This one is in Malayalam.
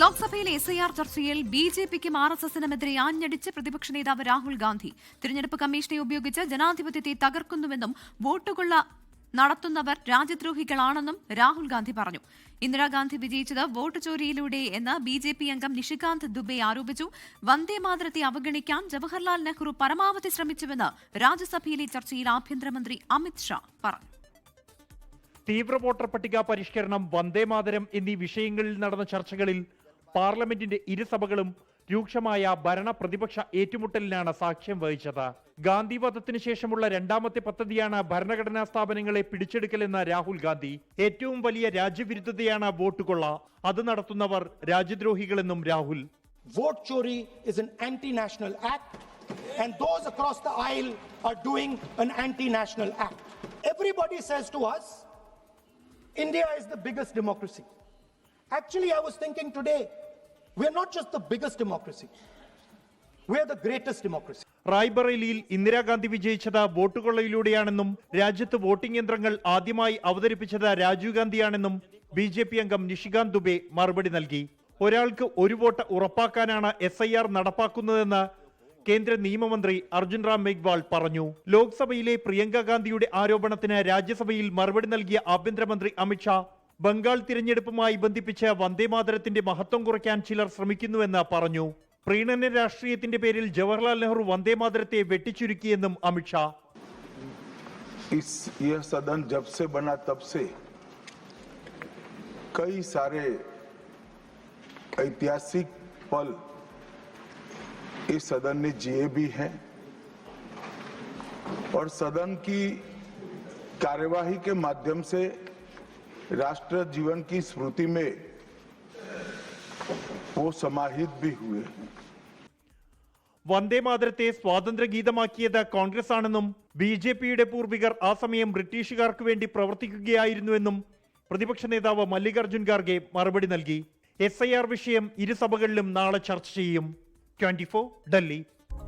ലോക്സഭയിലെ എസ് ഐ ആർ ചർച്ചയിൽ ബി ജെ പിക്കും ആർ എസ് എസിനുമെതിരെ ആഞ്ഞടിച്ച് പ്രതിപക്ഷ നേതാവ് രാഹുൽ ഗാന്ധി. തിരഞ്ഞെടുപ്പ് കമ്മീഷനെ ഉപയോഗിച്ച് ജനാധിപത്യത്തെ തകർക്കുന്നുവെന്നും വോട്ടുകൊള്ള നടത്തുന്നവർ രാജ്യദ്രോഹികളാണെന്നും രാഹുൽ ഗാന്ധി പറഞ്ഞു. ഇന്ദിരാഗാന്ധി വിജയിച്ചത് വോട്ട് ചോരിയിലൂടെ എന്ന് ബി ജെ പി അംഗം നിഷികാന്ത് ദുബെ ആരോപിച്ചു. വന്ദേമാതരത്തെ അവഗണിക്കാൻ ജവഹർലാൽ നെഹ്റു പരമാവധി ശ്രമിച്ചുവെന്ന് രാജ്യസഭയിലെ ചർച്ചയിൽ ആഭ്യന്തരമന്ത്രി അമിത് ഷാ പറഞ്ഞു. തീവ്ര വോട്ടർ പട്ടിക പരിഷ്കരണം വന്ദേമാതരം എന്നീ വിഷയങ്ങളിൽ നടന്ന ചർച്ചകളിൽ പാർലമെന്റിന്റെ ഇരുസഭകളും രൂക്ഷമായ ഭരണ പ്രതിപക്ഷ ഏറ്റുമുട്ടലിനാണ് സാക്ഷ്യം വഹിച്ചത്. ഗാന്ധി വധത്തിന് ശേഷമുള്ള രണ്ടാമത്തെ പദ്ധതിയാണ് ഭരണഘടനാ സ്ഥാപനങ്ങളെ പിടിച്ചെടുക്കലെന്ന രാഹുൽ ഗാന്ധി ഏറ്റവും വലിയ രാജ്യവിരുദ്ധതയാണ് വോട്ട് കൊള്ള. അത് നടത്തുന്നവർ രാജ്യദ്രോഹികളെന്നും Rahul. Vote chori is an anti-national act and those across the aisle are doing an anti-national act Everybody says to us, India is the biggest democracy. Actually, I was thinking today, we're not just the biggest democracy, We are the greatest democracy. റായ്ബറേലിയിൽ ഇന്ദിരാഗാന്ധി വിജയിച്ചത് വോട്ടുകൊള്ളയിലൂടെയാണെന്നും രാജ്യത്ത് വോട്ടിംഗ് യന്ത്രങ്ങൾ ആദ്യമായി അവതരിപ്പിച്ചത് രാജീവ് ഗാന്ധിയാണെന്നും ബി ജെ പി അംഗം നിഷികാന്ത് ദുബെ മറുപടി നൽകി. ഒരാൾക്ക് ഒരു വോട്ട് ഉറപ്പാക്കാനാണ് എസ് ഐ ആർ നടപ്പാക്കുന്നതെന്ന് കേന്ദ്ര നിയമമന്ത്രി അർജുൻ റാം മേഘ്വാൾ പറഞ്ഞു. ലോക്സഭയിലെ പ്രിയങ്ക ഗാന്ധിയുടെ ആരോപണത്തിന് രാജ്യസഭയിൽ മറുപടി നൽകിയ ആഭ്യന്തരമന്ത്രി അമിത്ഷാ ബംഗാൾ തിരഞ്ഞെടുപ്പുമായി ബന്ധിപ്പിച്ച് വന്ദേമാതരത്തിന്റെ മഹത്വം കുറയ്ക്കാൻ ചിലർ ശ്രമിക്കുന്നുവെന്ന് പറഞ്ഞു പ്രീണന രാഷ്ട്രീയത്തിന്റെ പേരിൽ ജവഹർലാൽ നെഹ്റു വന്ദേമാതരത്തെ വെട്ടിച്ചുരുക്കിയെന്നും അമിത്ഷാ इस यह सदन जब से बना तब से कई सारे ऐतिहासिक पल इस सदन ने जिए भी हैं और सदन की कार्यवाही के माध्यम से राष्ट्र जीवन की स्मृति में वो समाहित भी हुए हैं വന്ദേമാതരത്തെ സ്വാതന്ത്ര്യ ഗീതമാക്കിയത് കോൺഗ്രസ് ആണെന്നും ബി ജെ പിയുടെ പൂർവികർ ആ സമയം ബ്രിട്ടീഷുകാർക്ക് വേണ്ടി പ്രവർത്തിക്കുകയായിരുന്നുവെന്നും പ്രതിപക്ഷ നേതാവ് മല്ലികാർജുൻ ഖാർഗെ മറുപടി നൽകി എസ് ഐ ആർ വിഷയം ഇരുസഭകളിലും നാളെ ചർച്ച ചെയ്യും ട്വന്റി ഡൽഹി